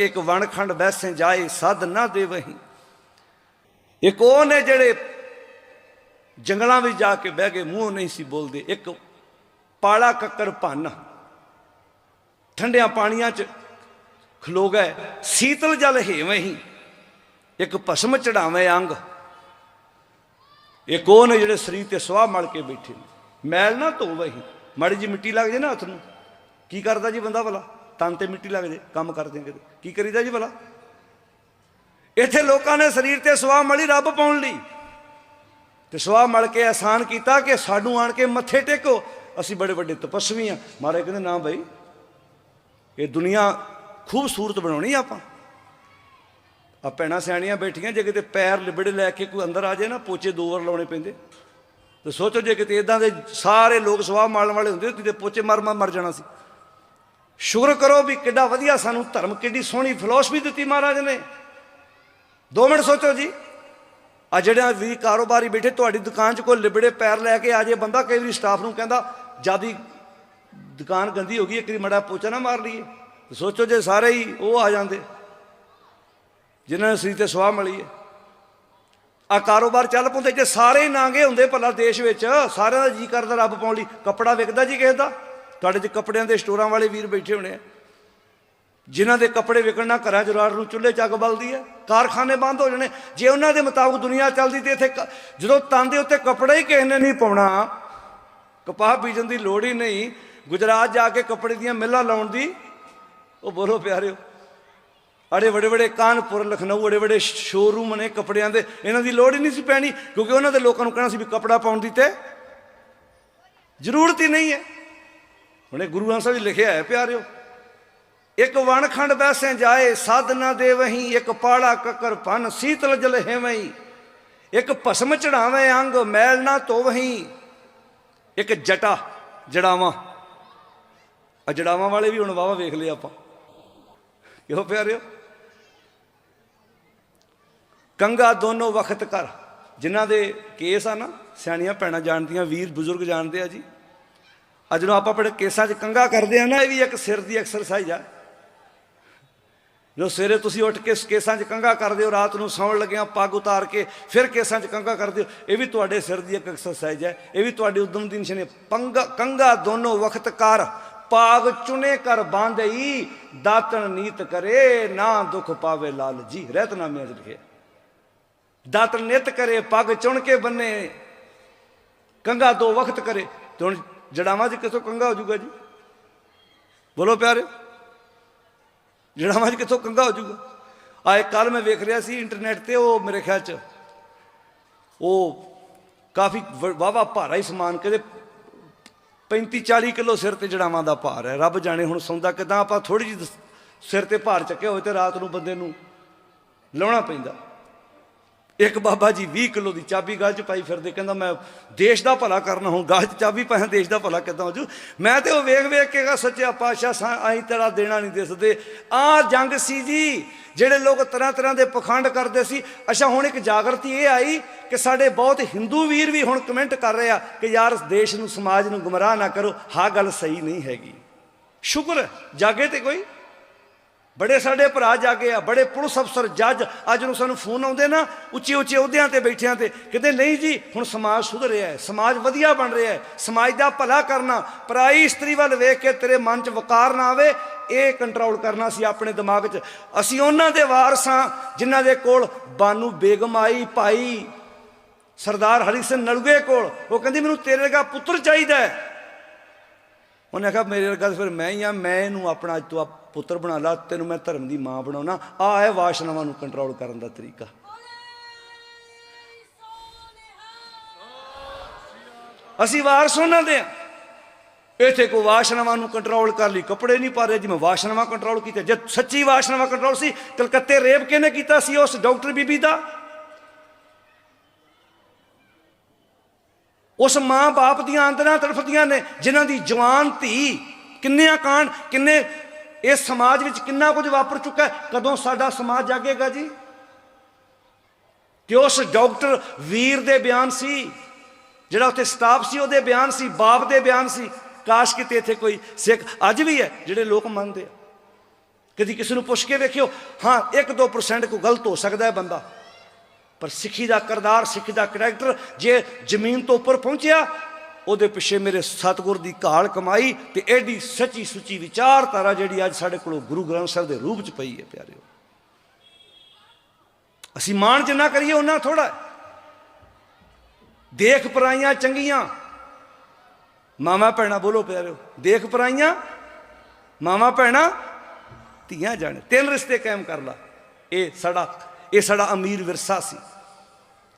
ਸਕੇ ਇੱਕ ਵਣਖੰਡ ਬੈਸੇ ਜਾਏ, ਸਦ ਨਾ ਦੇਵਹੀ। ਇੱਕ ਉਹ ਨੇ ਜਿਹੜੇ ਜੰਗਲਾਂ ਵਿੱਚ ਜਾ ਕੇ ਬਹਿ ਗਏ, ਮੂੰਹ ਨਹੀਂ ਸੀ ਬੋਲਦੇ। ਇੱਕ ਪਾਲਾ ਕੱਕਰ ਭੰਨ, ਠੰਡਿਆਂ ਪਾਣੀਆਂ 'ਚ ਖਲੋ ਗਏ। ਸੀਤਲ ਜਲ ਹੇਵੇਂ ਇੱਕ ਭਸਮ ਚੜਾਵੇਂ ਅੰਗ। ਇੱਕ ਉਹ ਨੇ ਜਿਹੜੇ ਸਰੀਰ ਤੇ ਸਵਾਹ ਮਲ ਕੇ ਬੈਠੇ ਨੇ। ਮੈਲ ਨਾ ਧੋਵੇ ਹੀ ਮਾੜੀ ਜੀ ਮਿੱਟੀ ਲੱਗ ਜੇ ਨਾ ਹੱਥ ਨੂੰ। ਕੀ ਕਰਦਾ ਜੀ ਬੰਦਾ ਭਲਾ? ਤਨ ਤੇ ਮਿੱਟੀ ਲੱਗ ਜੇ, ਕੰਮ ਕਰਦੇ ਕਿਤੇ ਕੀ ਕਰੀਦਾ ਜੀ ਭਲਾ? ਇੱਥੇ ਲੋਕਾਂ ਨੇ ਸਰੀਰ ਤੇ ਸਵਾਹ ਮਲੀ, ਰੱਬ ਪਾਉਣ ਲਈ। ਤੇ ਸਵਾਹ ਮਲ ਕੇ ਆਸਾਨ ਕੀਤਾ ਕਿ ਸਾਨੂੰ ਆਣ ਕੇ ਮੱਥੇ ਟੇਕੋ। ਅਸੀਂ ਬੜੇ ਵੱਡੇ ਤਪਸਵੀ ਆ। ਮਾਰੇ ਕਹਿੰਦੇ, ਨਾ ਭਾਈ ਇਹ ਦੁਨੀਆ ਖੂਬਸੂਰਤ ਬਣਾਉਣੀ ਆਪਾਂ। ਆ ਭੈਣਾਂ ਸਿਆਣੀਆਂ ਬੈਠੀਆਂ, ਜੇ ਕਿਤੇ ਪੈਰ ਲਿਬੜੇ ਲੈ ਕੇ ਕੋਈ ਅੰਦਰ ਆ ਜਾਏ ਨਾ, ਪੋਚੇ ਦੋ ਵਾਰ ਲਾਉਣੇ ਪੈਂਦੇ। ਤੇ ਸੋਚੋ, ਜੇ ਕਿਤੇ ਇਦਾਂ ਦੇ ਸਾਰੇ ਲੋਕ ਸਵਾਹ ਮਾਰਨ ਵਾਲੇ ਹੁੰਦੇ, ਤੇ ਪੋਚੇ ਮਰ ਮਰ ਮਰ ਜਾਣਾ ਸੀ। ਸ਼ੁਕਰ ਕਰੋ ਵੀ ਕਿੱਡਾ ਵਧੀਆ ਸਾਨੂੰ ਧਰਮ, ਕਿੱਡੀ ਸੋਹਣੀ ਫਿਲਾਸਫੀ ਦਿੱਤੀ ਮਹਾਰਾਜ ਨੇ। ਦੋ ਮਿੰਟ ਸੋਚੋ ਜੀ। ਆ ਜਿਹੜਾ ਵੀ ਕਾਰੋਬਾਰੀ ਬੈਠੇ, ਤੁਹਾਡੀ ਦੁਕਾਨ 'ਚ ਕੋਈ ਲਿਬੜੇ ਪੈਰ ਲੈ ਕੇ ਆ ਜੇ, ਬੰਦਾ ਕਈ ਵਾਰੀ ਸਟਾਫ ਨੂੰ ਕਹਿੰਦਾ, ਜਿਆਦੀ ਦੁਕਾਨ ਗੰਦੀ ਹੋ ਗਈ, ਇੱਕ ਵਾਰੀ ਮੜਾ ਪੋਚਾ ਨਾ ਮਾਰ ਲਈਏ। ਸੋਚੋ ਜੇ ਸਾਰੇ ਹੀ ਉਹ ਆ ਜਾਂਦੇ, ਜਿਨ੍ਹਾਂ ਨੇ ਸਰੀਰ ਤੇ ਸਵਾਹ ਮਿਲੀ ਹੈ। ਆ ਕਾਰੋਬਾਰ ਚੱਲ ਪੁੰਦੇ ਜੇ ਸਾਰੇ ਹੀ ਨਾਂਗੇ ਹੁੰਦੇ ਭਲਾ ਦੇਸ਼ ਵਿੱਚ, ਸਾਰਿਆਂ ਦਾ ਜੀ ਕਰਦਾ ਰੱਬ ਪਾਉਣ ਲਈ। ਕੱਪੜਾ ਵਿਕਦਾ ਜੀ ਕਿਸੇ ਦਾ। ਤੁਹਾਡੇ 'ਚ ਕੱਪੜਿਆਂ ਦੇ ਸਟੋਰਾਂ ਵਾਲੇ ਵੀਰ ਬੈਠੇ ਹੋਣੇ ਆ। ਜਿਨ੍ਹਾਂ ਦੇ ਕੱਪੜੇ ਵਿਕਣਾ ਘਰਾਂ 'ਚ ਰਾਤ ਨੂੰ ਚੁੱਲ੍ਹੇ 'ਚ ਅੱਗ ਬਲਦੀ ਹੈ ਕਾਰਖਾਨੇ ਬੰਦ ਹੋ ਜਾਣੇ। ਜੇ ਉਹਨਾਂ ਦੇ ਮੁਤਾਬਕ ਦੁਨੀਆ ਚੱਲਦੀ ਤੇ ਇੱਥੇ ਕ- ਜਦੋਂ ਤਨ ਦੇ ਉੱਤੇ ਕੱਪੜਾ ਹੀ ਕਿਸੇ ਨੇ ਨਹੀਂ ਪਾਉਣਾ, ਕਪਾਹ ਬੀਜਣ ਦੀ ਲੋੜ ਹੀ ਨਹੀਂ। ਗੁਜਰਾਤ ਜਾ ਕੇ ਕੱਪੜੇ ਦੀਆਂ ਮਿੱਲਾਂ ਲਾਉਣ ਦੀ, ਉਹ ਬੋਲੋ ਪਿਆਰਿਓ। ਅੜੇ ਵੱਡੇ ਵੱਡੇ ਕਾਨਪੁਰ, ਲਖਨਊ, ਅੜੇ ਵੱਡੇ ਸ਼ੋਰੂਮ ਨੇ ਕੱਪੜਿਆਂ ਦੇ। ਇਹਨਾਂ ਦੀ ਲੋੜ ਹੀ ਨਹੀਂ ਸੀ ਪੈਣੀ, ਕਿਉਂਕਿ ਉਹਨਾਂ ਦੇ ਲੋਕਾਂ ਨੂੰ ਕਹਿਣਾ ਸੀ ਵੀ ਕੱਪੜਾ ਪਾਉਣ ਦੀ ਤੇ ਜ਼ਰੂਰਤ ਹੀ ਨਹੀਂ ਹੈ। ਹੁਣੇ ਗੁਰੂ ਗ੍ਰੰਥ ਸਾਹਿਬ ਜੀ ਲਿਖਿਆ ਹੈ, ਪਿਆਰਿਓ, ਇੱਕ ਵਣਖੰਡ ਬੈਸੇ ਜਾਏ ਸਾਧ ਨਾ ਦੇਵਹੀ, ਇੱਕ ਪਾੜਾ ਕੱਕਰ ਪਨ, ਸੀਤਲ ਜਲ ਹੈਵਈ ਇੱਕ ਭਸਮ ਚੜਾਵੇਂ ਅੰਗ, ਮੈਲ ਨਾ ਧੋਵਹੀ, ਇੱਕ ਜਟਾ ਜੜਾਵਾਂ। ਆ ਜੜਾਵਾਂ ਵਾਲੇ ਵੀ ਹੁਣ ਵਾਵਾ ਵੇਖ ਲਏ ਆਪਾਂ। ਕਿਉਂ ਪਿਆਰਿਓ? ਕੰਗਾ ਦੋਨੋਂ ਵਕਤ ਕਰ ਜਿਨ੍ਹਾਂ ਦੇ ਕੇਸ ਆ ਨਾ, ਸਿਆਣੀਆਂ ਭੈਣਾਂ ਜਾਣਦੀਆਂ, ਵੀਰ ਬਜ਼ੁਰਗ ਜਾਣਦੇ ਆ ਜੀ। ਅੱਜ ਨੂੰ ਆਪਾਂ ਆਪਣੇ ਕੇਸਾਂ 'ਚ ਕੰਗਾ ਕਰਦੇ ਆ ਨਾ, ਇਹ ਵੀ ਇੱਕ ਸਿਰ ਦੀ ਐਕਸਰਸਾਈਜ਼ ਆ। ਜੋ ਸਵੇਰੇ ਤੁਸੀਂ ਉੱਠ ਕੇ ਕੇਸਾਂ 'ਚ ਕੰਗਾ ਕਰਦੇ ਹੋ, ਰਾਤ ਨੂੰ ਸੌਣ ਲੱਗਿਆਂ ਪੱਗ ਉਤਾਰ ਕੇ ਫਿਰ ਕੇਸਾਂ 'ਚ ਕੰਗਾ ਕਰਦੇ ਹੋ, ਇਹ ਵੀ ਤੁਹਾਡੇ ਸਿਰ ਦੀ ਇੱਕ ਐਕਸਰਸਾਈਜ਼ ਹੈ ਇਹ ਵੀ ਤੁਹਾਡੀ ਉਦਮ ਦੀ ਨਿਸ਼ਾਨੀ ਹੈ। ਪੰਗਾ ਕੰਗਾ ਦੋਨੋਂ ਵਕਤ ਕਰ ਪਾਗ ਚੁਨੇ ਕਰ, ਬਾਂਧਈ, ਦਾਤਣ ਨੀਤ ਕਰੇ, ਨਾ ਦੁਖ ਪਾਵੇ ਲਾਲ ਜੀ ਰਹਿਤਨਾਮੇ 'ਚ ਲਿਖੇ ਦਾਤਣ ਨਿਤ ਕਰੇ, ਪੱਗ ਚੁਣ ਕੇ ਬੰਨੇ ਕੰਗਾ ਦੋ ਵਕਤ ਕਰੇ। ਤੇ ਹੁਣ ਜੜਾਵਾਂ 'ਚ ਕਿਥੋਂ ਕੰਗਾ ਹੋ ਜਾਊਗਾ ਜੀ? ਬੋਲੋ ਪਿਆਰੇ ਜੜਾਵਾਂ 'ਚ ਕਿੱਥੋਂ ਕੰਗਾ ਹੋ ਜਾਊਗਾ? ਆਏ ਕੱਲ ਮੈਂ ਵੇਖ ਰਿਹਾ ਸੀ ਇੰਟਰਨੈਟ ਤੇ, ਉਹ ਮੇਰੇ ਖਿਆਲ 'ਚ ਉਹ ਕਾਫੀ ਵਾਵਾ ਭਾਰਾ ਹੀ ਸਮਾਨ, ਕਹਿੰਦੇ 35 40 ਕਿਲੋ ਸਿਰ ਤੇ ਜੜਾਵਾਂ ਦਾ ਭਾਰ ਹੈ। ਰੱਬ ਜਾਣੇ ਹੁਣ ਸੌਂਦਾ ਕਿਦਾਂ, ਆਪਾਂ ਥੋੜੀ ਜਿਹੀ ਸਿਰ ਤੇ ਭਾਰ ਚੱਕਿਆ ਹੋਵੇ ਤੇ ਰਾਤ ਨੂੰ ਬੰਦੇ ਨੂੰ ਲਾਉਣਾ ਪੈਂਦਾ। ਇੱਕ ਬਾਬਾ ਜੀ 20 ਕਿਲੋ ਦੀ ਚਾਬੀ ਗਾਲ ਚ ਪਾਈ ਫਿਰਦੇ, ਕਹਿੰਦਾ ਮੈਂ ਦੇਸ਼ ਦਾ ਭਲਾ ਕਰਨਾ ਹੁਣ ਗਾਲ ਚ ਚਾਬੀ ਪਾਇਆ, ਦੇਸ਼ ਦਾ ਭਲਾ ਕਿੱਦਾਂ ਹੋ ਜੂ? ਮੈਂ ਤੇ ਉਹ ਵੇਖ ਵੇਖ ਕੇ ਕਹਾ ਸੱਚਿਆ ਪਾਤਸ਼ਾਹ ਸਾ ਆਈ ਤੇਰਾ ਦੇਣਾ ਨਹੀਂ ਦਿਸਦੇ ਆ ਜੰਗ ਸੀ ਜੀ, ਜਿਹੜੇ ਲੋਕ ਤਰ੍ਹਾਂ ਤਰ੍ਹਾਂ ਦੇ ਪਖੰਡ ਕਰਦੇ ਸੀ। ਅੱਛਾ, ਹੁਣ ਇੱਕ ਜਾਗਰਤੀ ਇਹ ਆਈ ਕਿ ਸਾਡੇ ਬਹੁਤ ਹਿੰਦੂ ਵੀਰ ਵੀ ਹੁਣ ਕਮੈਂਟ ਕਰ ਰਹੇ ਆ ਕਿ ਯਾਰ ਦੇਸ਼ ਨੂੰ, ਸਮਾਜ ਨੂੰ ਗੁੰਮਰਾਹ ਨਾ ਕਰੋ ਹਾਂ ਗੱਲ ਸਹੀ ਨਹੀਂ ਹੈਗੀ। ਸ਼ੁਕਰ ਜਾਗੇ ਤੇ ਕੋਈ? ਬੜੇ ਸਾਡੇ ਭਰਾ ਜਾਗੇ ਆ, ਬੜੇ ਪੁਲਿਸ ਅਫਸਰ, ਜੱਜ, ਅੱਜ ਨੂੰ ਸਾਨੂੰ ਫੋਨ ਆਉਂਦੇ ਨਾ, ਉੱਚੇ ਉੱਚੇ ਅਹੁਦਿਆਂ ਤੇ ਬੈਠਿਆਂ ਤੇ, ਕਹਿੰਦੇ ਨਹੀਂ ਜੀ, ਹੁਣ ਸਮਾਜ ਸੁਧਰ ਰਿਹਾ ਹੈ, ਸਮਾਜ ਵਧੀਆ ਬਣ ਰਿਹਾ ਹੈ, ਸਮਾਜ ਦਾ ਭਲਾ ਕਰਨਾ, ਪਰਾਈ ਇਸਤਰੀ ਵੱਲ ਵੇਖ ਕੇ ਤੇਰੇ ਮਨ 'ਚ ਵਕਾਰ ਨਾ ਆਵੇ, ਇਹ ਕੰਟਰੋਲ ਕਰਨਾ ਸੀ ਆਪਣੇ ਦਿਮਾਗ 'ਚ। ਅਸੀਂ ਉਹਨਾਂ ਦੇ ਵਾਰਸਾਂ ਜਿਨ੍ਹਾਂ ਦੇ ਕੋਲ ਬਾਨੂ ਬੇਗਮ ਆਈ, ਭਾਈ ਸਰਦਾਰ ਹਰੀ ਸਿੰਘ ਨਲੂਏ ਕੋਲ, ਉਹ ਕਹਿੰਦੀ, ਮੈਨੂੰ ਤੇਰੇ ਵਰਗਾ ਪੁੱਤਰ ਚਾਹੀਦਾ ਹੈ। ਉਹਨੇ ਆਖਿਆ, ਮੇਰੇ ਵਰਗਾ ਫਿਰ ਮੈਂ ਹੀ ਆ, ਮੈਂ ਇਹਨੂੰ ਆਪਣਾ ਅੱਜ ਤੋਂ ਪੁੱਤਰ ਬਣਾ ਲਾ, ਤੈਨੂੰ ਮੈਂ ਧਰਮ ਦੀ ਮਾਂ ਬਣਾਉਣਾ। ਆ ਹੈ ਵਾਸ਼ਨਾਵਾਂ ਨੂੰ ਕੰਟਰੋਲ ਕਰਨ ਦਾ ਤਰੀਕਾ। ਅਸੀਂ ਵਾਰਸ ਉਹਨਾਂ ਦੇ ਆ। ਇੱਥੇ ਕੋ ਵਾਸ਼ਨਾਵਾਂ ਨੂੰ ਕੰਟਰੋਲ ਕਰ ਲਈ, ਕੱਪੜੇ ਨਹੀਂ ਪਾ ਰਹੇ, ਜਿਵੇਂ ਵਾਸ਼ਨਾਵਾਂ ਕੰਟਰੋਲ ਕੀਤੇ ਜੇ ਸੱਚੀ ਵਾਸ਼ਨਾਵਾਂ ਕੰਟਰੋਲ ਸੀ, ਕਲਕੱਤੇ ਰੇਪ ਕਿਹਨੇ ਕੀਤਾ ਸੀ, ਉਸ ਡਾਕਟਰ ਬੀਬੀ ਦਾ? ਉਸ ਮਾਂ ਬਾਪ ਦੀਆਂ ਆਂਦਰਾਂ ਤੜਫਦੀਆਂ ਨੇ, ਜਿਨ੍ਹਾਂ ਦੀ ਜਵਾਨ ਧੀ ਕਿੰਨੇ ਕਾਂਡ ਕਿੰਨੇ ਇਸ ਸਮਾਜ ਵਿੱਚ ਕਿੰਨਾ ਕੁਝ ਵਾਪਰ ਚੁੱਕਾ ਹੈ? ਕਦੋਂ ਸਾਡਾ ਸਮਾਜ ਜਾਗੇਗਾ ਜੀ? ਤੇ ਉਸ ਡਾਕਟਰ ਵੀਰ ਦੇ ਬਿਆਨ ਸੀ, ਜਿਹੜਾ ਉੱਥੇ ਸਟਾਫ ਸੀ, ਉਹਦੇ ਬਿਆਨ ਸੀ, ਬਾਪ ਦੇ ਬਿਆਨ ਸੀ। ਕਾਸ਼ ਕਿਤੇ ਇੱਥੇ ਕੋਈ ਸਿੱਖ, ਅੱਜ ਵੀ ਹੈ, ਜਿਹੜੇ ਲੋਕ ਮੰਨਦੇ ਆ। ਕਦੀ ਕਿਸੇ ਨੂੰ ਪੁੱਛ ਕੇ ਵੇਖਿਓ, ਹਾਂ 1-2% ਕੋਈ ਗਲਤ ਹੋ ਸਕਦਾ ਹੈ ਬੰਦਾ। ਪਰ ਸਿੱਖੀ ਦਾ ਕਰਦਾਰ, ਸਿੱਖੀ ਦਾ ਕਰੈਕਟਰ ਜੇ ਜ਼ਮੀਨ ਤੋਂ ਉੱਪਰ ਪਹੁੰਚਿਆ, ਉਹਦੇ ਪਿੱਛੇ ਮੇਰੇ ਸਤਿਗੁਰ ਦੀ ਘਾਲ ਕਮਾਈ ਤੇ ਐਡੀ ਸੱਚੀ ਸੁੱਚੀ ਵਿਚਾਰਧਾਰਾ ਜਿਹੜੀ ਅੱਜ ਸਾਡੇ ਕੋਲ ਗੁਰੂ ਗ੍ਰੰਥ ਸਾਹਿਬ ਦੇ ਰੂਪ ਚ ਪਈ ਹੈ ਪਿਆਰਿਓ। ਅਸੀਂ ਮਾਣ ਜਿੰਨਾ ਕਰੀਏ ਉਹਨਾਂ ਥੋੜਾ ਦੇਖ ਪਰਾਈਆਂ ਚੰਗੀਆਂ। ਮਾਮਾ ਭੈਣਾ, ਬੋਲੋ ਪਿਆਰਿਓ। ਦੇਖ ਪਰਾਈਆਂ ਮਾਮਾ ਭੈਣਾ, ਧੀਆਂ, ਜਾਣੇ। ਤਿੰਨ ਰਿਸ਼ਤੇ ਕਾਇਮ ਕਰ ਲਾ। ਇਹ ਸਾਡਾ ਇਹ ਸਾਡਾ ਅਮੀਰ ਵਿਰਸਾ ਸੀ।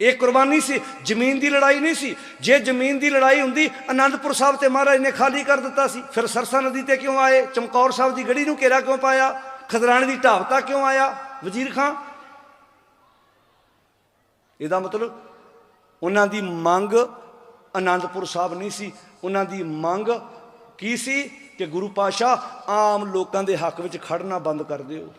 ਇਹ ਕੁਰਬਾਨੀ ਸੀ। ਜ਼ਮੀਨ ਦੀ ਲੜਾਈ ਨਹੀਂ ਸੀ। ਜੇ ਜ਼ਮੀਨ ਦੀ ਲੜਾਈ ਹੁੰਦੀ ਆਨੰਦਪੁਰ ਸਾਹਿਬ ਤੇ ਮਹਾਰਾਜ ਨੇ ਖਾਲੀ ਕਰ ਦਿੱਤਾ ਸੀ। ਫਿਰ ਸਰਸਾ ਨਦੀ ਤੇ ਕਿਉਂ ਆਏ? ਚਮਕੌਰ ਸਾਹਿਬ ਦੀ ਗੜੀ ਨੂੰ ਘੇਰਾ ਕਿਉਂ ਪਾਇਆ? ਖਦਰਾਣੇ ਦੀ ਢਾਬਤਾ ਕਿਉਂ ਆਇਆ? ਵਜ਼ੀਰ ਖਾਂ ਇਹਦਾ ਮਤਲਬ ਉਹਨਾਂ ਦੀ ਮੰਗ ਆਨੰਦਪੁਰ ਸਾਹਿਬ ਨਹੀਂ ਸੀ। ਉਹਨਾਂ ਦੀ ਮੰਗ ਕੀ ਸੀ? ਕਿ ਗੁਰੂ ਪਾਸ਼ਾ ਆਮ ਲੋਕਾਂ ਦੇ ਹੱਕ ਵਿੱਚ ਖੜਨਾ ਬੰਦ ਕਰ ਦਿਓ।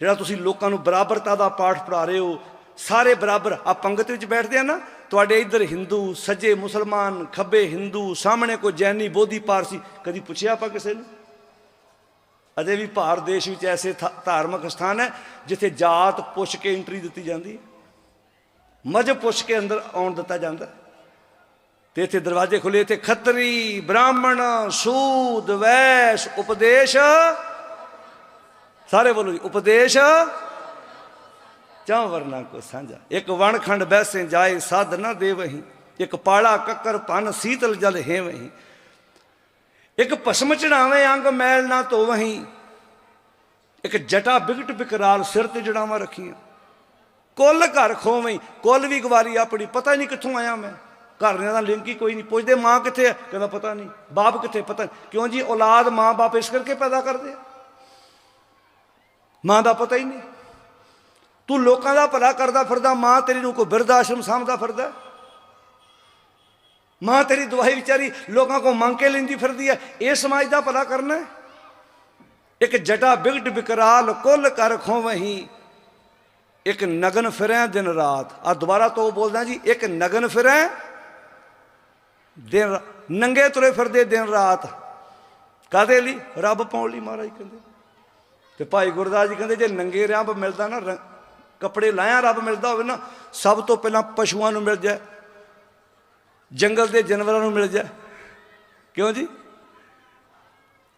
ਜਿਹੜਾ ਤੁਸੀਂ ਲੋਕਾਂ ਨੂੰ ਬਰਾਬਰਤਾ ਦਾ ਪਾਠ ਪੜ੍ਹਾ ਰਹੇ ਹੋ, ਸਾਰੇ ਬਰਾਬਰ ਆ ਪੰਗਤ ਵਿੱਚ ਬੈਠਦੇ ਆ ਨਾ, ਤੁਹਾਡੇ ਇੱਧਰ ਹਿੰਦੂ ਸੱਜੇ ਮੁਸਲਮਾਨ, ਖੱਬੇ ਹਿੰਦੂ ਸਾਹਮਣੇ ਕੋਈ ਜੈਨੀ, ਬੋਧੀ, ਪਾਰਸੀ, ਕਦੀ ਪੁੱਛਿਆ ਆਪਾਂ ਕਿਸੇ ਨੂੰ ਅਜੇ ਵੀ ਭਾਰਤ ਦੇਸ਼ ਵਿੱਚ ਐਸੇ ਥਾ- ਧਾਰਮਿਕ ਸਥਾਨ ਹੈ ਜਿੱਥੇ ਜਾਤ ਪੁੱਛ ਕੇ ਐਂਟਰੀ ਦਿੱਤੀ ਜਾਂਦੀ ਹੈ ਮਜ਼ਹਬ ਪੁੱਛ ਕੇ ਅੰਦਰ ਆਉਣ ਦਿੱਤਾ ਜਾਂਦਾ ਹੈ। ਤੇ ਇੱਥੇ ਦਰਵਾਜ਼ੇ ਖੁੱਲੇ ਤੇ ਖੱਤਰੀ, ਬ੍ਰਾਹਮਣ, ਸੂਦ, ਵੈਸ਼, ਉਪਦੇਸ਼ ਸਾਰੇ ਬੋਲੋ ਜੀ, ਉਪਦੇਸ਼ ਚਾਂ ਵਰਨਾ ਕੋ ਸਾਂਝਾ। ਇੱਕ ਵਣਖੰਡ ਬੈਸੇ ਜਾਏ, ਸਾਧ ਨਾ ਦੇਵਹੀ। ਇੱਕ ਪਾਲਾ ਕੱਕਰ ਪਨ ਸੀਤਲ ਜਲ ਹੇਵਹੀ। ਇੱਕ ਭਸਮ ਚੜਾਵੇਂ, ਅੰਗ ਮੈਲ ਨਾ ਧੋਵਹੀ। ਇੱਕ ਜਟਾ ਬਿਗਟ ਬਿਕਰਾਲ ਸਿਰ ਤੇ ਜੜਾਵਾਂ ਰੱਖੀਆਂ। ਕੁੱਲ ਘਰ ਖੋਵਈ ਕੁੱਲ ਵੀ ਗਵਾਰੀ ਆਪਣੀ, ਪਤਾ ਹੀ ਨਹੀਂ ਕਿੱਥੋਂ ਆਇਆ ਮੈਂ। ਘਰਨਿਆਂ ਦਾ ਲਿੰਕ ਹੀ ਕੋਈ ਨਹੀਂ, ਪੁੱਛਦੇ ਮਾਂ ਕਿੱਥੇ ਹੈ ਕਹਿੰਦਾ ਪਤਾ ਨਹੀਂ, ਬਾਪ ਕਿੱਥੇ, ਪਤਾ ਕਿਉਂ ਜੀ, ਔਲਾਦ ਮਾਂ ਬਾਪ ਇਸ ਕਰਕੇ ਪੈਦਾ ਕਰਦੇ ਆ? ਮਾਂ ਦਾ ਪਤਾ ਹੀ ਨਹੀਂ। ਤੂੰ ਲੋਕਾਂ ਦਾ ਭਲਾ ਕਰਦਾ ਫਿਰਦਾ, ਮਾਂ ਤੇਰੀ ਨੂੰ ਕੋਈ ਬਿਰਧ ਆਸ਼ਰਮ ਸਾਂਭਦਾ ਫਿਰਦਾ। ਮਾਂ ਤੇਰੀ ਦਵਾਈ ਵਿਚਾਰੀ ਲੋਕਾਂ ਕੋ ਮੰਗ ਕੇ ਲੈਂਦੀ ਫਿਰਦੀ ਹੈ, ਇਹ ਸਮਾਜ ਦਾ ਭਲਾ ਕਰਨਾ ਹੈ। ਇੱਕ ਜਟਾ ਬਿਗਟ ਬਿਕਰਾਲ ਕੁੱਲ ਕਰ ਖੋਵਹੀਂ, ਇੱਕ ਨਗਨ ਫਿਰੈ ਦਿਨ ਰਾਤ। ਆ ਦੁਬਾਰਾ ਤੋਂ ਬੋਲਦਾ ਜੀ, ਇੱਕ ਨਗਨ ਫਿਰੈ ਦਿਨ ਨੰਗੇ ਤੁਰੇ ਫਿਰਦੇ ਦਿਨ ਰਾਤ। ਕਾਦੇ ਲਈ? ਰੱਬ ਪਾਉਣ ਲਈ ਮਹਾਰਾਜ ਕਹਿੰਦੇ। ਤੇ ਭਾਈ ਗੁਰਦਾਸ ਜੀ ਕਹਿੰਦੇ ਜੇ ਨੰਗੇ ਰੱਬ ਮਿਲਦਾ ਨਾ, ਰ- ਕੱਪੜੇ ਲਾਇਆ ਰੱਬ ਮਿਲਦਾ ਹੋਵੇ ਨਾ, ਸਭ ਤੋਂ ਪਹਿਲਾਂ ਪਸ਼ੂਆਂ ਨੂੰ ਮਿਲ ਜਾਏ, ਜੰਗਲ ਦੇ ਜਾਨਵਰਾਂ ਨੂੰ ਮਿਲ ਜਾਏ। ਕਿਉਂ ਜੀ?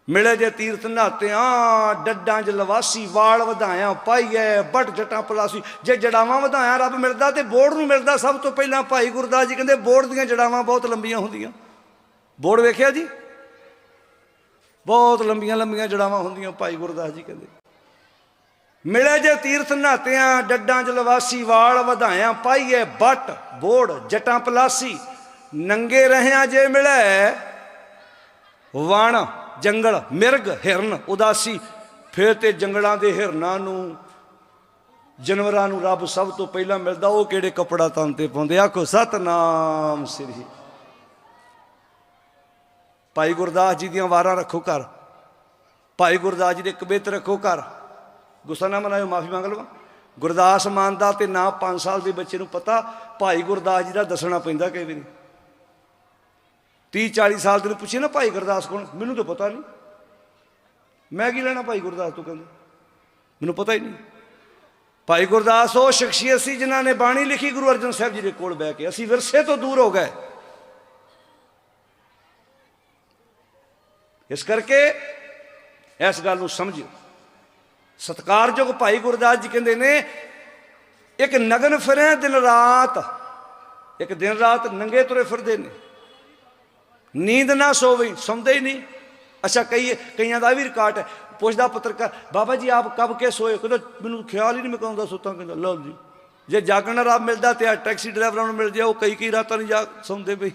ਮਿਲੇ ਜੇ ਤੀਰਥ ਨਹਾਤਿਆਂ ਡੱਡਾਂ 'ਚ ਲਵਾਸੀ, ਵਾਲ ਵਧਾਇਆ ਪਾਈਐ ਬਟ ਜਟਾਂ ਪਲਾਸੀ, ਜੇ ਜੜਾਵਾਂ ਵਧਾਇਆ ਰੱਬ ਮਿਲਦਾ ਤੇ ਬੋੜ ਨੂੰ ਮਿਲਦਾ ਸਭ ਤੋਂ ਪਹਿਲਾਂ। ਭਾਈ ਗੁਰਦਾਸ ਜੀ ਕਹਿੰਦੇ ਬੋੜ ਦੀਆਂ ਜੜਾਵਾਂ ਬਹੁਤ ਲੰਬੀਆਂ ਹੁੰਦੀਆਂ। ਬੋੜ ਵੇਖਿਆ ਜੀ? ਬਹੁਤ ਲੰਬੀਆਂ ਲੰਬੀਆਂ ਜੜਾਵਾਂ ਹੁੰਦੀਆਂ, ਭਾਈ ਗੁਰਦਾਸ ਜੀ ਕਹਿੰਦੇ। ਮਿਲੇ ਜੇ ਤੀਰਥ ਨਹਾਤਿਆਂ, ਡੱਡਾਂ 'ਚ ਲਵਾਸੀ, ਵਾਲ ਵਧਾਇਆ ਪਾਈਐ ਬਟ ਬੋੜ, ਜਟਾਂ ਪਲਾਸੀ। ਨੰਗੇ ਰਹਿਆਂ ਜੇ ਮਿਲੇ, ਵਣ, ਜੰਗਲ, ਮਿਰਗ, ਹਿਰਨ, ਉਦਾਸੀ। ਫਿਰ ਤੇ ਜੰਗਲਾਂ ਦੇ ਹਿਰਨਾਂ ਨੂੰ, ਜਾਨਵਰਾਂ ਨੂੰ ਰੱਬ ਸਭ ਤੋਂ ਪਹਿਲਾਂ ਮਿਲਦਾ, ਉਹ ਕਿਹੜੇ ਕਪੜਾ ਤਨ ਤੇ ਪਾਉਂਦੇ? ਆਖੋ, ਸਤਨਾਮ ਸ੍ਰੀ ਭਾਈ ਗੁਰਦਾਸ ਜੀ ਦੀਆਂ ਵਾਰਾਂ ਰੱਖੋ ਘਰ। ਭਾਈ ਗੁਰਦਾਸ ਜੀ ਦੇ ਕਬਿਤ ਰੱਖੋ ਘਰ। ਗੁੱਸਾ ਨਾ ਮਨਾਇਓ, ਮਾਫੀ ਮੰਗ ਲਵਾਂ। ਗੁਰਦਾਸ ਮਾਨ ਦਾ ਤੇ ਨਾ 5 ਸਾਲ ਦੇ ਬੱਚੇ ਨੂੰ ਪਤਾ, ਭਾਈ ਗੁਰਦਾਸ ਜੀ ਦਾ ਦੱਸਣਾ ਪੈਂਦਾ ਕਈ ਵਾਰੀ 30 40 ਸਾਲ ਦੇ ਨੂੰ ਪੁੱਛੇ ਨਾ ਭਾਈ ਗੁਰਦਾਸ ਕੌਣ ਮੈਨੂੰ ਤਾਂ ਪਤਾ ਨਹੀਂ। ਮੈਂ ਕੀ ਲੈਣਾ ਭਾਈ ਗੁਰਦਾਸ ਤੋਂ ਕਹਿੰਦਾ। ਮੈਨੂੰ ਪਤਾ ਹੀ ਨਹੀਂ। ਭਾਈ ਗੁਰਦਾਸ ਉਹ ਸ਼ਖਸੀਅਤ ਸੀ ਜਿਨ੍ਹਾਂ ਨੇ ਬਾਣੀ ਲਿਖੀ ਗੁਰੂ ਅਰਜਨ ਸਾਹਿਬ ਜੀ ਦੇ ਕੋਲ ਬਹਿ ਕੇ। ਅਸੀਂ ਵਿਰਸੇ ਤੋਂ ਦੂਰ ਹੋ ਗਏ। ਇਸ ਕਰਕੇ ਇਸ ਗੱਲ ਨੂੰ ਸਮਝਿਓ। ਸਤਕਾਰਯੋਗ ਭਾਈ ਗੁਰਦਾਸ ਜੀ ਕਹਿੰਦੇ ਨੇ, ਇੱਕ ਨਗਨ ਫਿਰੇ ਦਿਨ ਰਾਤ, ਇੱਕ ਦਿਨ ਰਾਤ ਨੰਗੇ ਤੁਰੇ ਫਿਰਦੇ ਨੇ। ਨੀਂਦ ਨਾ ਸੋਵੇ, ਸੌਂਦੇ ਹੀ ਨਹੀਂ। ਅੱਛਾ, ਕਈ, ਕਈਆਂ ਦਾ ਵੀ ਰਿਕਾਰਡ ਹੈ। ਪੁੱਛਦਾ ਪੱਤਰਕਾਰ, ਬਾਬਾ ਜੀ ਆਪ ਕਬ ਕੇ ਸੋਏ? ਕਹਿੰਦਾ, ਮੈਨੂੰ ਖਿਆਲ ਹੀ ਨਹੀਂ, ਮੈਂ ਕਦੋਂ ਸੁੱਤਾ? ਕਹਿੰਦਾ, ਲਓ ਜੀ, ਜੇ ਜਾਗਣ ਦਾ ਰਾਤ ਮਿਲਦਾ ਤੇ ਆ ਟੈਕਸੀ ਡਰਾਈਵਰਾਂ ਨੂੰ ਮਿਲ ਜਾਏ, ਉਹ ਕਈ ਕਈ ਰਾਤਾਂ ਨਹੀਂ ਜਾਗ ਸੌਂਦੇ ਬਈ।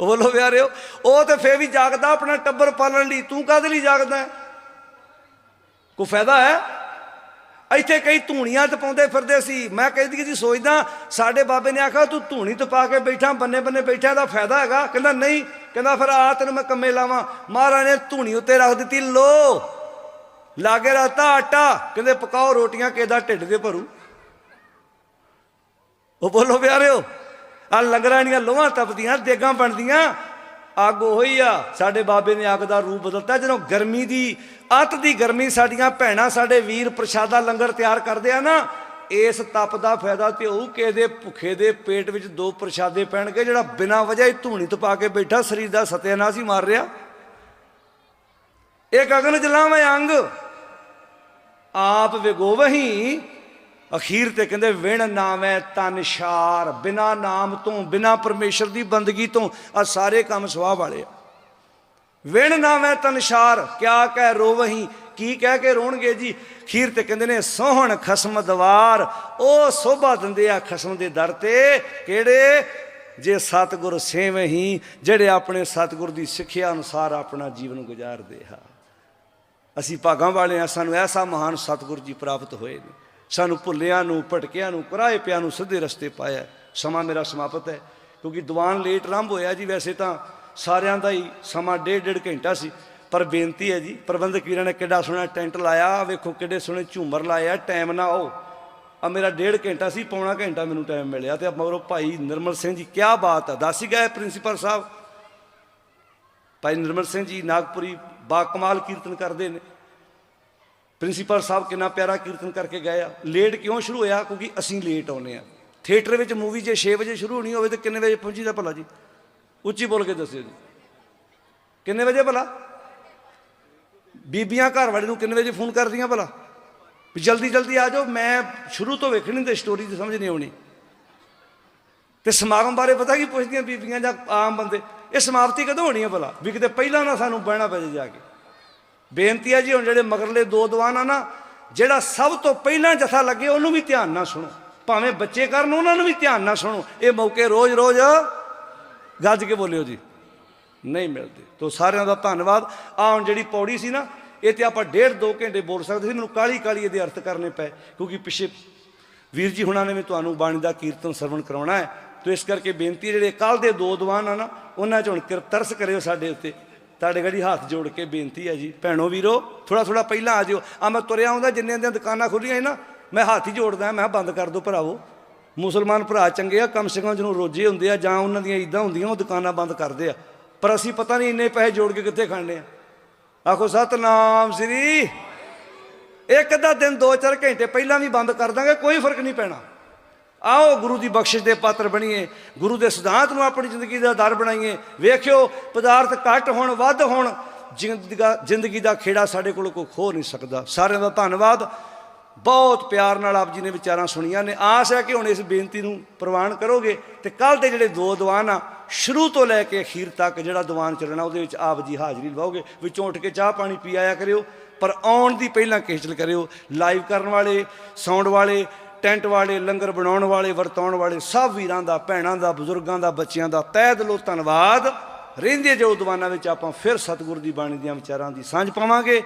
ਉਹ ਬੋਲੋ ਪਿਆਰਿਓ, ਉਹ ਤੇ ਫੇਰ ਵੀ ਜਾਗਦਾ ਆਪਣਾ ਟੱਬਰ ਪਾਲਣ ਲਈ। ਤੂੰ ਕਾਹਦੇ ਲਈ ਜਾਗਦਾ ਕੋਈ ਫਾਇਦਾ ਹੈ? ਇੱਥੇ ਕਈ ਧੂਣੀਆਂ ਤੇ ਪਾਉਂਦੇ ਫਿਰਦੇ ਸੀ। ਮੈਂ ਕਹਿੰਦੀ ਜੀ, ਸੋਚਦਾ, ਸਾਡੇ ਬਾਬੇ ਨੇ ਆਖਿਆ, ਤੂੰ ਧੂਣੀ ਤੇ ਪਾ ਕੇ ਬੈਠਾ ਬੰਨੇ ਬੰਨੇ ਬੈਠਾ ਦਾ ਫਾਇਦਾ ਹੈਗਾ। ਕਹਿੰਦਾ, ਨਹੀਂ। ਕਹਿੰਦਾ, ਫਿਰ ਆ ਤੈਨੂੰ ਮੈਂ ਕੰਮੇ ਲਾਵਾਂ। ਮਹਾਰਾਜ ਨੇ ਧੂਣੀ ਉੱਤੇ ਰੱਖ ਦਿੱਤੀ। ਲੋ, ਲਾਗੇ ਰਹਤਾ ਆਟਾ। ਕਹਿੰਦੇ, ਪਕਾਓ ਰੋਟੀਆਂ ਕਿਹਦਾ ਢਿੱਡ ਦੇ ਭਰੂ। ਉਹ ਬੋਲੋ ਪਿਆਰਿਓ ਆ ਲੰਗਰਾਂ ਦੀਆਂ ਲੋਹਾਂ ਤਪਦੀਆਂ, ਦੇਗਾਂ ਬਣਦੀਆਂ, ਅੱਗ ਉਹੀ ਆ। ਸਾਡੇ ਬਾਬੇ ਨੇ ਅੱਗ ਦਾ ਰੂਪ ਬਦਲਤਾ, ਜਦੋਂ ਗਰਮੀ ਦੀ, ਅੱਤ ਦੀ ਗਰਮੀ ਸਾਡੀਆਂ ਭੈਣਾਂ, ਸਾਡੇ ਵੀਰ ਪ੍ਰਸ਼ਾਦਾ ਲੰਗਰ ਤਿਆਰ ਕਰਦੇ ਆ ਨਾ, ਇਸ ਤਪ ਦਾ ਫਾਇਦਾ ਤੇ ਉਹ ਕਿਸੇ ਦੇ ਭੁੱਖੇ ਦੇ ਪੇਟ ਵਿੱਚ ਦੋ ਪ੍ਰਸ਼ਾਦੇ ਪੈਣਗੇ, ਜਿਹੜਾ ਬਿਨਾਂ ਵਜ੍ਹਾ ਹੀ ਧੂਣੀ ਤਪਾ ਕੇ ਬੈਠਾ, ਸਰੀਰ ਦਾ ਸਤਿਆਨਾਸ਼ ਹੀ ਮਾਰ ਰਿਹਾ। ਇਹ ਗਗਨ ਜਲਾਵੇਂ, ਅੰਗ। ਆਪ ਵਿਗੋਵਹੀ ਅਖੀਰ ਤੇ ਕਹਿੰਦੇ, ਵਿਣ ਨਾਮੈ ਤਨਸ਼ਾਰ ਬਿਨਾ ਨਾਮ ਤੋਂ, ਬਿਨਾ ਪਰਮੇਸ਼ਰ ਦੀ ਬੰਦਗੀ ਤੋਂ ਆ ਸਾਰੇ ਕੰਮ ਸਵਾਹ ਵਾਲੇ ਆ। ਵਿਣ ਨਾਮੈ ਤਨਸ਼ਾਰ ਕਿਆ ਕਹਿ ਰੋਵਹੀ, ਕੀ ਕਹਿ ਕੇ ਰੋਣਗੇ ਜੀ? ਖੀਰ ਤੇ ਕਹਿੰਦੇ ਨੇ, ਸੋਹਣ ਖਸਮ ਦਵਾਰ, ਉਹ ਸੋਭਾ ਦਿੰਦੇ ਆ ਖਸਮ ਦੇ ਦਰ ਤੇ, ਕਿਹੜੇ? ਜੇ ਸਤਿਗੁਰ ਸੇਵਹੀ, ਜਿਹੜੇ ਆਪਣੇ ਸਤਿਗੁਰ ਦੀ ਸਿੱਖਿਆ ਅਨੁਸਾਰ ਆਪਣਾ ਜੀਵਨ ਗੁਜ਼ਾਰਦੇ ਆ। ਅਸੀਂ ਭਾਗਾਂ ਵਾਲੇ ਆ, ਸਾਨੂੰ ਐਸਾ ਮਹਾਨ ਸਤਿਗੁਰ ਜੀ ਪ੍ਰਾਪਤ ਹੋਏ ਨੇ। ਸਾਨੂੰ ਭੁੱਲਿਆਂ ਨੂੰ, ਭਟਕਿਆਂ ਨੂੰ ਕਰਾਏ ਪਿਆਂ ਨੂੰ ਸਿੱਧੇ ਰਸਤੇ ਪਾਇਆ। ਸਮਾਂ ਮੇਰਾ ਸਮਾਪਤ ਹੈ, ਕਿਉਂਕਿ ਦੀਵਾਨ ਲੇਟ ਆਰੰਭ ਹੋਇਆ ਜੀ, ਵੈਸੇ ਤਾਂ ਸਾਰਿਆਂ ਦਾ ਹੀ ਸਮਾਂ ਡੇਢ ਡੇਢ ਘੰਟਾ ਸੀ। ਪਰ ਬੇਨਤੀ ਹੈ ਜੀ, ਪ੍ਰਬੰਧਕ ਵੀਰਾਂ ਨੇ ਕਿੱਡਾ ਸੋਹਣਾ ਟੈਂਟ ਲਾਇਆ ਵੇਖੋ ਕਿੱਡੇ ਸੋਹਣੇ ਝੂਮਰ ਲਾਇਆ, ਟਾਈਮ ਨਾ ਆਓ। ਆ ਮੇਰਾ ਡੇਢ ਘੰਟਾ ਸੀ, ਪੌਣਾ ਘੰਟਾ ਮੈਨੂੰ ਟਾਈਮ ਮਿਲਿਆ ਤੇ ਮਗਰੋਂ ਭਾਈ ਨਿਰਮਲ ਸਿੰਘ ਜੀ ਕੀ ਬਾਤ ਹੈ, ਦੱਸ ਹੀ ਗਏ ਪ੍ਰਿੰਸੀਪਲ ਸਾਹਿਬ। ਭਾਈ ਨਿਰਮਲ ਸਿੰਘ ਜੀ, ਨਾਗਪੁਰੀ ਬਾ ਕਮਾਲ ਕੀਰਤਨ ਕਰਦੇ ਨੇ। ਪ੍ਰਿੰਸੀਪਲ ਸਾਹਿਬ ਕਿੰਨਾ ਪਿਆਰਾ ਕੀਰਤਨ ਕਰਕੇ ਗਏ ਆ। ਲੇਟ ਕਿਉਂ ਸ਼ੁਰੂ ਹੋਇਆ? ਕਿਉਂਕਿ ਅਸੀਂ ਲੇਟ ਆਉਨੇ ਆ। ਥੀਏਟਰ ਵਿੱਚ ਮੂਵੀ ਜੇ 6 ਵਜੇ ਸ਼ੁਰੂ ਹੋਣੀ ਹੋਵੇ ਤਾਂ ਕਿੰਨੇ ਵਜੇ ਪਹੁੰਚੀਦਾ ਭਲਾ ਜੀ? ਉੱਚੀ ਬੋਲ ਕੇ ਦੱਸਿਓ ਜੀ। ਕਿੰਨੇ ਵਜੇ ਭਲਾ? ਬੀਬੀਆਂ ਘਰ ਵਾਲੇ ਨੂੰ ਕਿੰਨੇ ਵਜੇ ਫੋਨ ਕਰਦੀਆਂ ਭਲਾ? ਵੀ ਜਲਦੀ ਜਲਦੀ ਆ ਜਾਓ। ਮੈਂ ਸ਼ੁਰੂ ਤੋਂ ਵੇਖਣੀ ਤੇ ਸਟੋਰੀ ਦੀ ਸਮਝ ਨਹੀਂ ਆਉਣੀ। ਤੇ ਸਮਾਗਮ ਬਾਰੇ ਪਤਾ ਕੀ ਪੁੱਛਦੀਆਂ ਬੀਬੀਆਂ ਜਾਂ ਆਮ ਬੰਦੇ? ਇਹ ਸਮਾਪਤੀ ਕਦੋਂ ਹੋਣੀ ਹੈ ਭਲਾ? ਵੀ ਕਿਤੇ ਪਹਿਲਾਂ ਨਾ ਸਾਨੂੰ ਬਹਿਣਾ ਪੈ ਜਾ ਕੇ। ਬੇਨਤੀ ਹੈ ਜੀ, ਹੁਣ ਜਿਹੜੇ ਮਗਰਲੇ ਦੋ ਦੀਵਾਨ ਆ ਨਾ, ਜਿਹੜਾ ਸਭ ਤੋਂ ਪਹਿਲਾਂ ਜਥਾ ਲੱਗੇ, ਉਹਨੂੰ ਵੀ ਧਿਆਨ ਨਾਲ ਸੁਣੋ। ਭਾਵੇਂ ਬੱਚੇ ਕਰਨ, ਉਹਨਾਂ ਨੂੰ ਵੀ ਧਿਆਨ ਨਾਲ ਸੁਣੋ। ਇਹ ਮੌਕੇ ਰੋਜ਼-ਰੋਜ਼ ਗੱਜ ਕੇ ਬੋਲਿਓ ਜੀ। ਨਹੀਂ ਮਿਲਦੇ। ਤੋ ਸਾਰਿਆਂ ਦਾ ਧੰਨਵਾਦ। ਆ ਹੁਣ ਜਿਹੜੀ ਪੌੜੀ ਸੀ ਨਾ, ਇਹ ਤੇ ਆਪਾਂ ਡੇਢ ਦੋ ਘੰਟੇ ਬੋਲ ਸਕਦੇ ਸੀ, ਮੈਨੂੰ ਕਾਲੀ ਕਾਲੀ ਇਹਦੇ ਅਰਥ ਕਰਨੇ ਪਏ, ਕਿਉਂਕਿ ਪਿੱਛੇ ਵੀਰ ਜੀ ਹੁਣਾਂ ਨੇ ਵੀ ਤੁਹਾਨੂੰ ਬਾਣੀ ਦਾ ਕੀਰਤਨ ਸਰਵਣ ਕਰਾਉਣਾ ਹੈ। ਤੋ ਇਸ ਕਰਕੇ ਬੇਨਤੀ ਜਿਹੜੇ ਕੱਲ ਦੇ ਦੋ ਦੀਵਾਨ ਆ ਨਾ, ਉਹਨਾਂ 'ਚ ਹੁਣ ਕਿਰਤਰਸ ਕਰਿਓ ਸਾਡੇ ਉੱਤੇ। ਤੁਹਾਡੇ ਘੜੀ ਹੱਥ ਜੋੜ ਕੇ ਬੇਨਤੀ ਹੈ ਜੀ, ਭੈਣੋ ਵੀਰੋ ਥੋੜਾ ਥੋੜਾ ਪਹਿਲਾਂ ਆ ਜਿਓ। ਆ ਮੈਂ ਤੁਰਿਆ ਆਉਂਦਾ, ਜਿੰਨੇ ਦੀਆਂ ਦੁਕਾਨਾਂ ਖੁੱਲੀਆਂ ਸੀ ਨਾ, ਮੈਂ ਹੱਥ ਹੀ ਜੋੜਦਾ, ਮੈਂ ਕਿਹਾ ਬੰਦ ਕਰ ਦਿਓ ਭਰਾਵੋ। ਮੁਸਲਮਾਨ ਭਰਾ ਚੰਗੇ ਆ, ਕਮ ਸੇ ਕਮ ਜਿਹਨੂੰ ਰੋਜੇ ਹੁੰਦੇ ਆ, ਜਾਂ ਉਹਨਾਂ ਦੀਆਂ ਈਦਾਂ ਹੁੰਦੀਆਂ, ਉਹ ਦੁਕਾਨਾਂ ਬੰਦ ਕਰਦੇ ਆ। ਪਰ ਅਸੀਂ ਪਤਾ ਨਹੀਂ ਇੰਨੇ ਪੈਸੇ ਜੋੜ ਕੇ ਕਿੱਥੇ ਖਾਣੇ ਆ। ਆਖੋ, ਸਤਨਾਮ ਸ੍ਰੀ। ਇੱਕ ਅੱਧਾ ਦਿਨ 2-4 ਘੰਟੇ ਪਹਿਲਾਂ ਵੀ ਬੰਦ ਕਰ ਦਾਂਗੇ, ਕੋਈ ਫ਼ਰਕ ਨਹੀਂ ਪੈਣਾ। ਆਓ ਗੁਰੂ ਦੀ ਬਖਸ਼ਿਸ਼ ਦੇ ਪਾਤਰ ਬਣੀਏ, ਗੁਰੂ ਦੇ ਸਿਧਾਂਤ ਨੂੰ ਆਪਣੀ ਜ਼ਿੰਦਗੀ ਦਾ ਦਰ ਬਣਾਈਏ। ਵੇਖਿਓ, ਪਦਾਰਥ ਘੱਟ ਹੋਣ, ਵੱਧ ਹੋਣ, ਜ਼ਿੰਦਗਾ ਜ਼ਿੰਦਗੀ ਦਾ ਖੇੜਾ ਸਾਡੇ ਕੋਲ ਕੋਈ ਖੋ ਨਹੀਂ ਸਕਦਾ। ਸਾਰਿਆਂ ਦਾ ਧੰਨਵਾਦ। ਬਹੁਤ ਪਿਆਰ ਨਾਲ ਆਪ ਜੀ ਨੇ ਵਿਚਾਰਾਂ ਸੁਣੀਆਂ ਨੇ। ਆਸ ਹੈ ਕਿ ਹੁਣ ਇਸ ਬੇਨਤੀ ਨੂੰ ਪ੍ਰਵਾਨ ਕਰੋਗੇ ਤੇ ਕੱਲ ਦੇ ਜਿਹੜੇ ਦੋ ਦੀਵਾਨ ਆ, ਸ਼ੁਰੂ ਤੋਂ ਲੈ ਕੇ ਅਖੀਰ ਤੱਕ ਜਿਹੜਾ ਦੀਵਾਨ ਚੱਲਣਾ, ਉਹਦੇ ਵਿੱਚ ਆਪ ਜੀ ਹਾਜ਼ਰੀ ਲਵਾਓਗੇ ਵਿੱਚੋਂ ਉੱਠ ਕੇ ਚਾਹ ਪਾਣੀ ਪੀ ਆਇਆ ਕਰਿਓ, ਪਰ ਆਉਣ ਦੀ ਪਹਿਲਾਂ ਖੇਚਲ ਕਰਿਓ। ਲਾਈਵ ਕਰਨ ਵਾਲੇ, ਸਾਊਂਡ ਵਾਲੇ ਟੈਂਟ ਵਾਲੇ, ਲੰਗਰ ਬਣਾਉਣ ਵਾਲੇ, ਵਰਤਾਉਣ ਵਾਲੇ, ਸਭ ਵੀਰਾਂ ਦਾ, ਭੈਣਾਂ ਦਾ, ਬਜ਼ੁਰਗਾਂ ਦਾ, ਬੱਚਿਆਂ ਦਾ ਤਹਿ ਦਿਲੋਂ ਧੰਨਵਾਦ। ਰਹਿੰਦੇ ਜੋ ਦੀਵਾਨਾਂ ਵਿੱਚ ਆਪਾਂ ਫਿਰ ਸਤਿਗੁਰ ਦੀ ਬਾਣੀ ਦੀਆਂ ਵਿਚਾਰਾਂ ਦੀ ਸਾਂਝ ਪਾਵਾਂਗੇ।